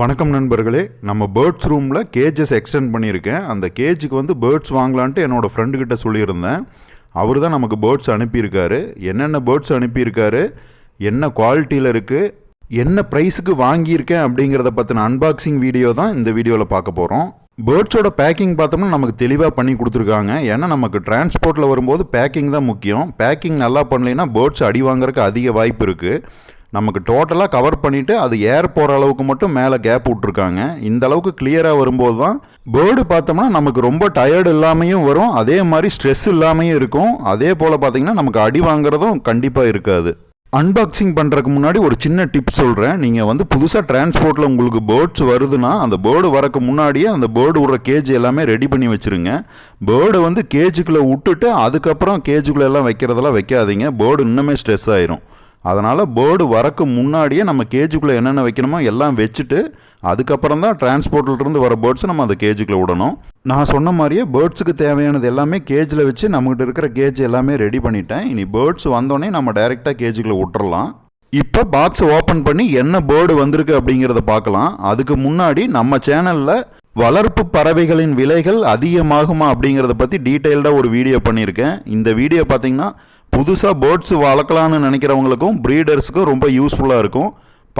வணக்கம் நண்பர்களே நம்ம பேர்ட்ஸ் ரூமில் கேஜஸ் எக்ஸ்டெண்ட் பண்ணியிருக்கேன். அந்த கேஜுக்கு வந்து பேர்ட்ஸ் வாங்கலான்ட்டு என்னோடய ஃப்ரெண்டுக்கிட்ட சொல்லியிருந்தேன். அவர் தான் நமக்கு பேர்ட்ஸ் அனுப்பியிருக்காரு. என்னென்ன பேர்ட்ஸ் அனுப்பியிருக்காரு? என்ன குவாலிட்டியில் இருக்குது என்ன ப்ரைஸுக்கு வாங்கியிருக்கேன் அப்படிங்கிறத பற்றின அன்பாக்சிங் வீடியோ தான் இந்த வீடியோவில் பார்க்க போகிறோம் பேர்ட்ஸோட பேக்கிங் பார்த்தோம்னா நமக்கு தெளிவாக பண்ணி கொடுத்துருக்காங்க. ஏன்னா நமக்கு டிரான்ஸ்போர்ட்டில் வரும்போது பேக்கிங் தான் முக்கியம். பேக்கிங் நல்லா பண்ணலைன்னா பேர்ட்ஸ் அடி வாங்குறதுக்கு அதிக வாய்ப்பு இருக்குது நமக்கு டோட்டலாக கவர் பண்ணிவிட்டு அது ஏர் போகிற அளவுக்கு மட்டும் மேலே கேப் விட்ருக்காங்க இந்த அளவுக்கு கிளியராக வரும்போது தான் பேர்டு பார்த்தோம்னா நமக்கு ரொம்ப டயர்டு இல்லாமையும் வரும். அதே மாதிரி ஸ்ட்ரெஸ் இல்லாமையும் இருக்கும். அதே போல் பார்த்திங்கன்னா நமக்கு அடி வாங்குறதும் கண்டிப்பாக இருக்காது. அன்பாக்சிங் பண்ணுறதுக்கு முன்னாடி ஒரு சின்ன டிப் சொல்கிறேன் நீங்கள் வந்து புதுசாக டிரான்ஸ்போர்ட்டில் உங்களுக்கு பேர்ட்ஸ் வருதுன்னா அந்த பேர்டு வரக்கு முன்னாடியே அந்த பேர்டு விடுற கேஜ் எல்லாமே ரெடி பண்ணி வச்சுருங்க. பேர்டு வந்து கேஜுக்குள்ளே விட்டுட்டு அதுக்கப்புறம் கேஜுக்குள்ளே எல்லாம் வைக்கிறதெல்லாம் வைக்காதீங்க. பேர்டு இன்னுமே ஸ்ட்ரெஸ் ஆயிரும். அதனால் பேர்டு வரக்கு முன்னாடியே நம்ம கேஜுக்குள்ளே என்னென்ன வைக்கணுமோ எல்லாம் வச்சுட்டு அதுக்கப்புறம் தான் டிரான்ஸ்போர்ட்லேருந்து வர பேர்ட்ஸை நம்ம அந்த கேஜுக்குள்ளே விடணும். நான் சொன்ன மாதிரியே பேர்ட்ஸுக்கு தேவையானது எல்லாமே கேஜில் வச்சு நம்மகிட்ட இருக்கிற கேஜ் எல்லாமே ரெடி பண்ணிட்டேன். இனி பேர்ட்ஸ் வந்தோடனே நம்ம டைரெக்டாக கேஜுக்குள்ளே விட்டுறலாம். இப்போ பாக்ஸ் ஓப்பன் பண்ணி என்ன பேர்டு வந்திருக்கு அப்படிங்கிறத பார்க்கலாம். அதுக்கு முன்னாடி நம்ம சேனலில் வளர்ப்பு பறவைகளின் விலைகள் அதிகமாகுமா அப்படிங்கிறத பற்றி டீட்டெயில்டாக ஒரு வீடியோ பண்ணியிருக்கேன். இந்த வீடியோ பார்த்தீங்கன்னா புதுசாக பேர்ட்ஸ் வளர்க்கலான்னு நினைக்கிறவங்களுக்கும் ப்ரீடர்ஸுக்கும் ரொம்ப யூஸ்ஃபுல்லாக இருக்கும்.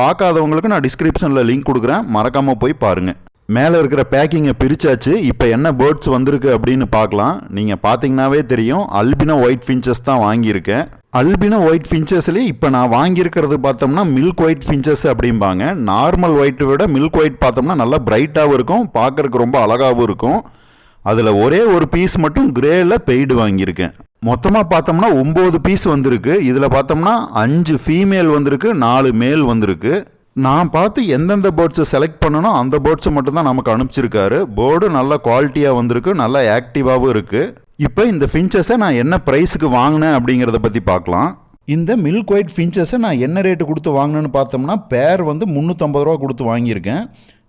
பார்க்காதவங்களுக்கு நான் டிஸ்கிரிப்ஷனில் லிங்க் கொடுக்குறேன். மறக்காமல் போய் பாருங்கள் மேலே இருக்கிற பேக்கிங்கை பிரித்தாச்சு இப்போ என்ன பேர்ட்ஸ் வந்திருக்கு அப்படின்னு பார்க்கலாம். நீங்கள் பார்த்தீங்கன்னாவே தெரியும். அல்பினோ ஒயிட் ஃபின்ச்சஸ் தான் வாங்கியிருக்கேன். அல்பினோ ஒயிட் ஃபின்ச்சஸ்லேயே இப்போ நான் வாங்கியிருக்கிறது பார்த்தோம்னா மில்க் ஒயிட் ஃபின்ச்சஸ் அப்படிம்பாங்க. நார்மல் ஒயிட்டை விட மில்க் ஒயிட் பார்த்தோம்னா நல்லா பிரைட்டாகவும் இருக்கும். பார்க்கறதுக்கு ரொம்ப அழகாகவும் இருக்கும். அதில் ஒரே ஒரு பீஸ் மட்டும் கிரேயில் பெய்டு வாங்கியிருக்கேன். மொத்தமாக பார்த்தோம்னா ஒம்பது பீஸ் வந்திருக்கு. இதில் பார்த்தோம்னா அஞ்சு ஃபீமேல் வந்திருக்கு நாலு மேல் வந்திருக்கு. நான் பார்த்து எந்தெந்த பேர்ட்ஸை செலக்ட் பண்ணணும் அந்த பேர்ட்ஸை மட்டும்தான் நமக்கு அனுப்பிச்சிருக்காரு. போர்டு நல்ல குவாலிட்டியாக வந்திருக்கு நல்லா ஆக்டிவாகவும் இருக்குது இப்போ இந்த ஃபின்ச்சஸை நான் என்ன ப்ரைஸுக்கு வாங்கினேன் அப்படிங்கிறத பற்றி பார்க்கலாம். இந்த மில்க் ஒயிட் ஃபின்ச்சஸை நான் என்ன ரேட்டு கொடுத்து வாங்கினேன்னு பார்த்தோம்னா பேர் வந்து முந்நூற்றம்பது ரூபா கொடுத்து வாங்கியிருக்கேன்.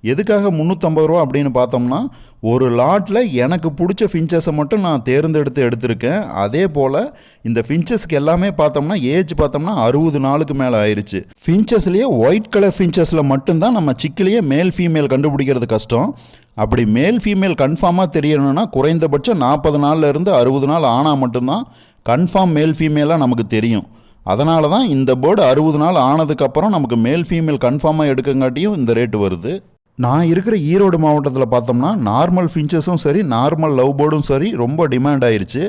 எதுக்காக முந்நூற்றம்பது ரூபா அப்படின்னு பார்த்தோம்னா ஒரு லாட்டில் எனக்கு பிடிச்ச ஃபின்ச்சஸை மட்டும் நான் தேர்ந்தெடுத்து எடுத்திருக்கேன். அதே போல் இந்த ஃபின்ச்சஸ்க்கு எல்லாமே பார்த்தோம்னா ஏஜ் பார்த்தோம்னா அறுபது நாளுக்கு மேலே ஆயிடுச்சு ஃபின்ச்சஸ்லேயே ஒயிட் கலர் ஃபின்ச்சஸில் மட்டும்தான் நம்ம சிக்கிலேயே மேல் ஃபீமேல் கண்டுபிடிக்கிறது கஷ்டம். அப்படி மேல் ஃபீமேல் கன்ஃபார்மாக தெரியணும்னா குறைந்தபட்சம் நாற்பது நாள்ல இருந்து அறுபது நாள் ஆனால் மட்டும்தான் கன்ஃபார்ம் மேல் ஃபீமேலாக நமக்கு தெரியும். அதனால தான் இந்த போர்டு அறுபது நாள் ஆனதுக்கப்புறம் நமக்கு மேல் ஃபீமேல் கன்ஃபார்மாக எடுக்கங்காட்டியும் இந்த ரேட்டு வருது. நான் இருக்கிற ஈரோடு மாவட்டத்தில் பார்த்தோம்னா நார்மல் ஃபின்ச்சஸும் சரி நார்மல் லவ் பேர்டும் சரி ரொம்ப டிமாண்ட் ஆயிடுச்சு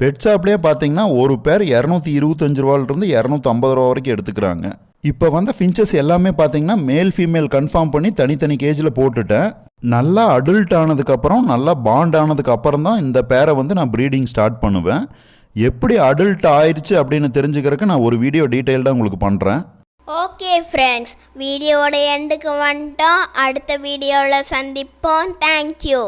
பெட் ஷாப்லேயே பார்த்தீங்கன்னா ஒரு பேர் இரநூத்தி இருபத்தஞ்சு ரூபாலிருந்து இரநூத்தி ஐம்பது ரூபா வரைக்கும் எடுத்துக்கிறாங்க. இப்போ வந்த ஃபின்ச்சஸ் எல்லாமே பார்த்தீங்கன்னா மேல் ஃபீமேல் கன்ஃபார்ம் பண்ணி தனித்தனி கேஜில் போட்டுட்டேன். நல்லா அடல்ட் ஆனதுக்கப்புறம் நல்லா பாண்ட் ஆனதுக்கப்புறம் தான் இந்த பேரை வந்து நான் ப்ரீடிங் ஸ்டார்ட் பண்ணுவேன். எப்படி அடல்ட் ஆயிடுச்சு அப்படின்னு தெரிஞ்சுக்கிறதுக்கு நான் ஒரு வீடியோ டீட்டெயில்டாக உங்களுக்கு பண்ணுறேன் ஓகே ஃப்ரெண்ட்ஸ் வீடியோட எண்டுக்கு வந்துட்டோம். அடுத்த வீடியோவில் சந்திப்போம். தேங்க்யூ